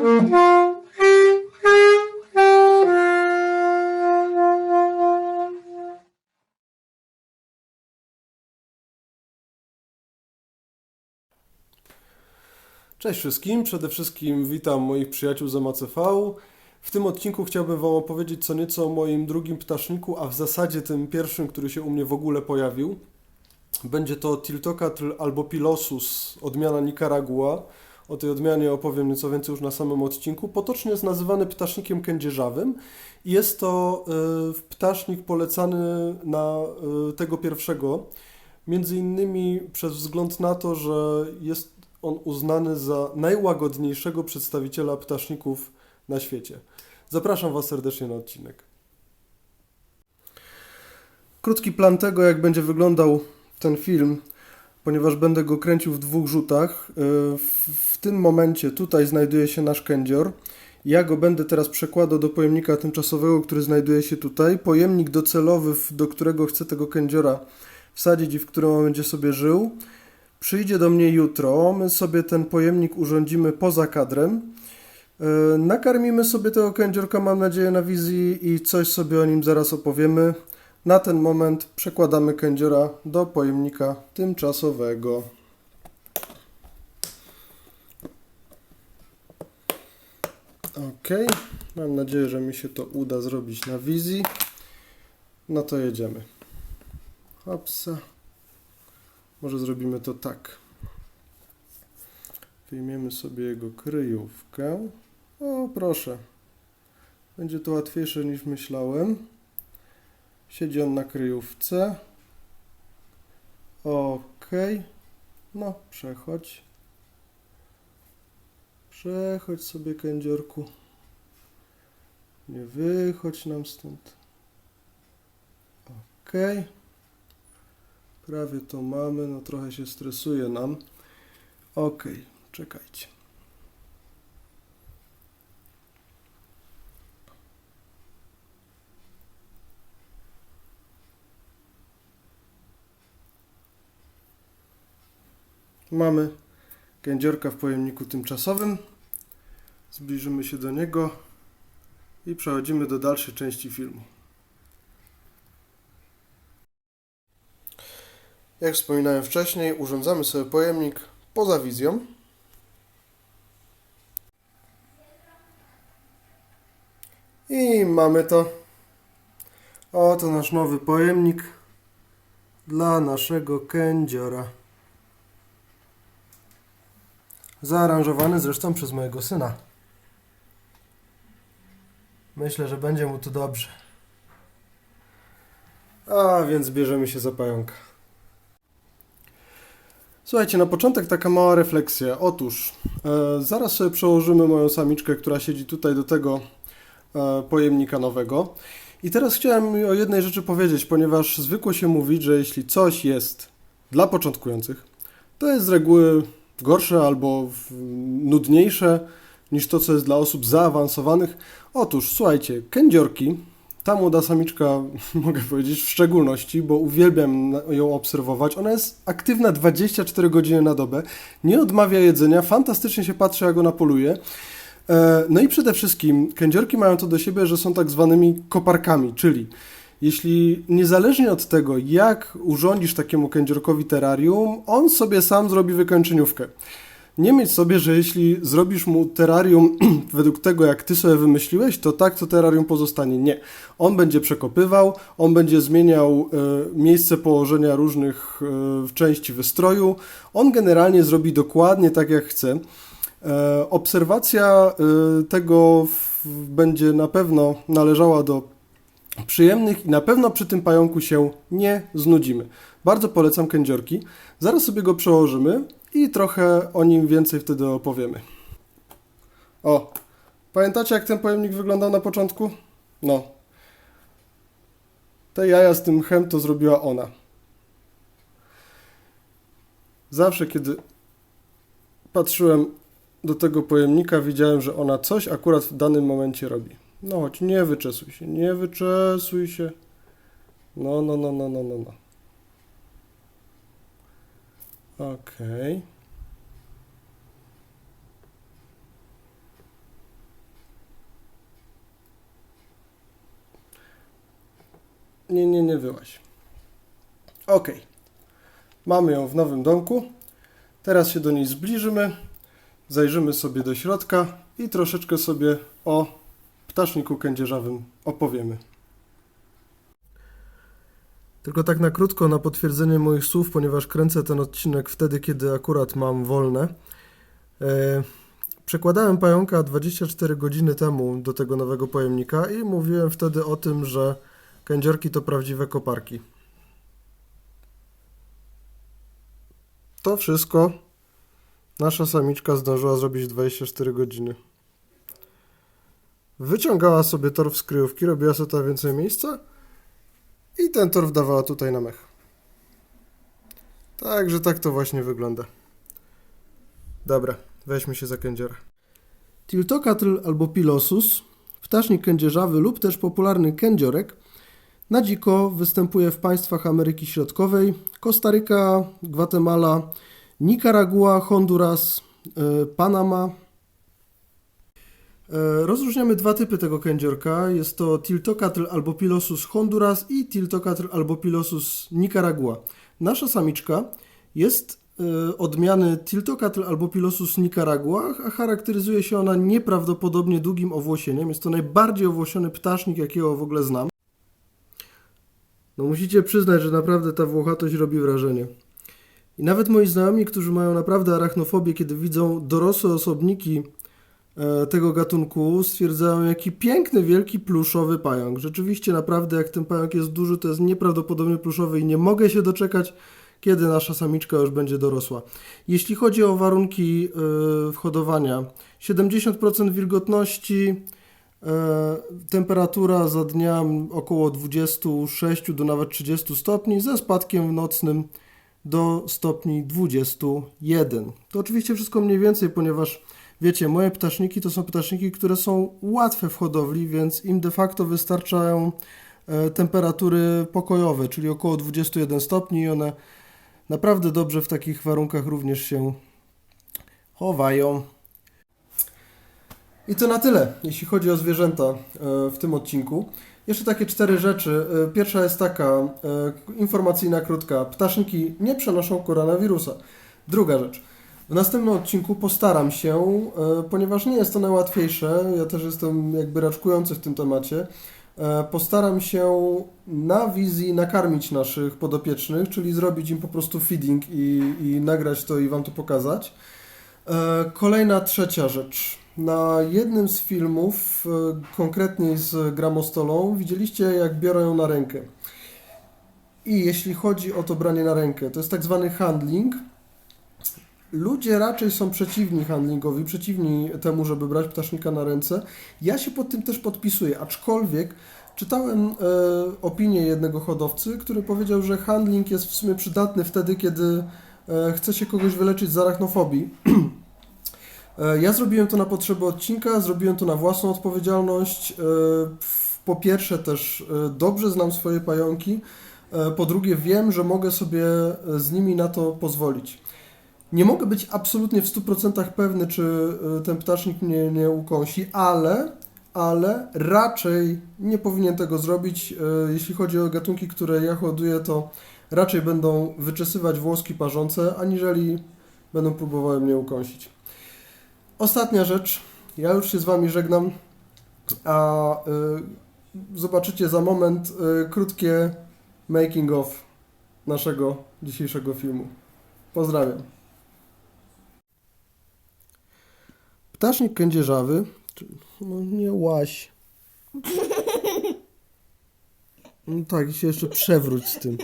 Cześć wszystkim, przede wszystkim witam moich przyjaciół z MACV. W tym odcinku chciałbym Wam opowiedzieć co nieco o moim drugim ptaszniku, a w zasadzie tym pierwszym, który się u mnie w ogóle pojawił. Będzie to Tiltocatl albo Pilosus, odmiana Nicaragua. O tej odmianie opowiem nieco więcej już na samym odcinku. Potocznie jest nazywany ptasznikiem kędzierzawym jest to y, ptasznik polecany na y, tego pierwszego. Między innymi przez wzgląd na to, że jest on uznany za najłagodniejszego przedstawiciela ptaszników na świecie. Zapraszam Was serdecznie na odcinek. Krótki plan tego, jak będzie wyglądał ten film, ponieważ będę go kręcił w dwóch rzutach. W, w tym momencie tutaj znajduje się nasz kędzior. Ja go będę teraz przekładał do pojemnika tymczasowego, który znajduje się tutaj. Pojemnik docelowy, do którego chcę tego kędziora wsadzić i w którym on będzie sobie żył. Przyjdzie do mnie jutro, my sobie ten pojemnik urządzimy poza kadrem. Yy, Nakarmimy sobie tego kędziorka, mam nadzieję, na wizji i coś sobie o nim zaraz opowiemy. Na ten moment przekładamy kędziora do pojemnika tymczasowego. Ok, mam nadzieję, że mi się to uda zrobić na wizji. No to jedziemy. Hopsa. Może zrobimy to tak. Wyjmiemy sobie jego kryjówkę. O, proszę. Będzie to łatwiejsze niż myślałem. Siedzi on na kryjówce. Ok. No, przechodź. Przechodź sobie, kędziorku. Nie wychodź nam stąd. Ok. Prawie to mamy, no trochę się stresuje nam. Ok, czekajcie. Mamy kędziorka w pojemniku tymczasowym. Zbliżymy się do niego i przechodzimy do dalszej części filmu. Jak wspominałem wcześniej, urządzamy sobie pojemnik poza wizją. I mamy to. Oto nasz nowy pojemnik dla naszego kędziora. Zaaranżowany zresztą przez mojego syna. Myślę, że będzie mu tu dobrze. A więc bierzemy się za pająka. Słuchajcie, na początek taka mała refleksja. Otóż, e, zaraz sobie przełożymy moją samiczkę, która siedzi tutaj do tego e, pojemnika nowego. I teraz chciałem o jednej rzeczy powiedzieć, ponieważ zwykło się mówić, że jeśli coś jest dla początkujących, to jest z reguły gorsze albo nudniejsze niż to, co jest dla osób zaawansowanych. Otóż, słuchajcie, kędziorki, ta młoda samiczka, mogę powiedzieć w szczególności, bo uwielbiam ją obserwować. Ona jest aktywna 24 godziny na dobę, nie odmawia jedzenia, fantastycznie się patrzy, jak ona poluje. E, No i przede wszystkim kędziorki mają to do siebie, że są tak zwanymi koparkami, czyli jeśli niezależnie od tego, jak urządzisz takiemu kędziorkowi terrarium, on sobie sam zrobi wykończeniówkę. Nie mieć sobie, że jeśli zrobisz mu terrarium według tego, jak ty sobie wymyśliłeś, to tak to terrarium pozostanie. Nie. On będzie przekopywał, on będzie zmieniał e, miejsce położenia różnych e, części wystroju. On generalnie zrobi dokładnie tak, jak chce. E, obserwacja tego w, będzie na pewno należała do przyjemnych i na pewno przy tym pająku się nie znudzimy. Bardzo polecam kędziorki. Zaraz sobie go przełożymy i trochę o nim więcej wtedy opowiemy. O, pamiętacie jak ten pojemnik wyglądał na początku? No. Te jaja z tym chem to zrobiła ona. Zawsze kiedy patrzyłem do tego pojemnika, widziałem, że ona coś akurat w danym momencie robi. No chodź, nie wyczesuj się, nie wyczesuj się. No, no, no, no, no, no, no. Okej. Okay. Nie, nie, nie wyłaś. Ok. Mamy ją w nowym domku. Teraz się do niej zbliżymy. Zajrzymy sobie do środka i troszeczkę sobie o ptaszniku kędzierzawym opowiemy. Tylko tak na krótko, na potwierdzenie moich słów, ponieważ kręcę ten odcinek wtedy, kiedy akurat mam wolne. E, Przekładałem pająka 24 godziny temu do tego nowego pojemnika i mówiłem wtedy o tym, że kędziorki to prawdziwe koparki. To wszystko nasza samiczka zdążyła zrobić w 24 godziny. Wyciągała sobie torf z kryjówki, robiła sobie tam więcej miejsca i ten torf dawała tutaj na mech. Także tak to właśnie wygląda. Dobra, weźmy się za kędziora. Tiltokatl albo pilosus, ptasznik kędzierzawy lub też popularny kędziorek, na dziko występuje w państwach Ameryki Środkowej, Kostaryka, Gwatemala, Nikaragua, Honduras, e, Panama. E, Rozróżniamy dwa typy tego kędziorka. Jest to Tiltokatl albo Pilosus Honduras i Tiltokatl albo Pilosus Nicaragua. Nasza samiczka jest e, odmiany Tiltokatl albo Pilosus Nicaragua, a charakteryzuje się ona nieprawdopodobnie długim owłosieniem. Jest to najbardziej owłosiony ptasznik, jakiego w ogóle znam. No musicie przyznać, że naprawdę ta włochatość robi wrażenie. I nawet moi znajomi, którzy mają naprawdę arachnofobię, kiedy widzą dorosłe osobniki tego gatunku, stwierdzają, jaki piękny, wielki, pluszowy pająk. Rzeczywiście, naprawdę, jak ten pająk jest duży, to jest nieprawdopodobnie pluszowy i nie mogę się doczekać, kiedy nasza samiczka już będzie dorosła. Jeśli chodzi o warunki e, whodowania, 70% wilgotności, e, temperatura za dnia około 26 do nawet 30 stopni, ze spadkiem nocnym do stopni 21. To oczywiście wszystko mniej więcej, ponieważ wiecie, moje ptaszniki to są ptaszniki, które są łatwe w hodowli, więc im de facto wystarczają e, temperatury pokojowe, czyli około 21 stopni i one naprawdę dobrze w takich warunkach również się chowają. I to na tyle, jeśli chodzi o zwierzęta e, w tym odcinku. Jeszcze takie cztery rzeczy. E, Pierwsza jest taka, informacyjna, krótka. Ptaszniki nie przenoszą koronawirusa. Druga rzecz. W następnym odcinku postaram się, e, ponieważ nie jest to najłatwiejsze, ja też jestem jakby raczkujący w tym temacie, e, postaram się na wizji nakarmić naszych podopiecznych, czyli zrobić im po prostu feeding i, i nagrać to i Wam to pokazać. E, Kolejna trzecia rzecz. Na jednym z filmów, konkretnie z gramostolą, widzieliście jak biorę ją na rękę. I jeśli chodzi o to branie na rękę, to jest tak zwany handling. Ludzie raczej są przeciwni handlingowi, przeciwni temu, żeby brać ptasznika na ręce. Ja się pod tym też podpisuję, aczkolwiek czytałem e, opinię jednego hodowcy, który powiedział, że handling jest w sumie przydatny wtedy, kiedy e, chce się kogoś wyleczyć z arachnofobii. E, Ja zrobiłem to na potrzeby odcinka, zrobiłem to na własną odpowiedzialność. E, Po pierwsze też e, dobrze znam swoje pająki, e, po drugie wiem, że mogę sobie e, z nimi na to pozwolić. Nie mogę być absolutnie w 100% pewny, czy e, ten ptasznik mnie nie ukąsi, ale, ale raczej nie powinien tego zrobić. E, Jeśli chodzi o gatunki, które ja hoduję, to raczej będą wyczesywać włoski parzące, aniżeli będą próbowały mnie ukąsić. Ostatnia rzecz. Ja już się z Wami żegnam, a y, zobaczycie za moment y, krótkie making of naszego dzisiejszego filmu. Pozdrawiam. Ptasznik kędzierzawy, no nie łaś. No tak, i się jeszcze przewróć z tym.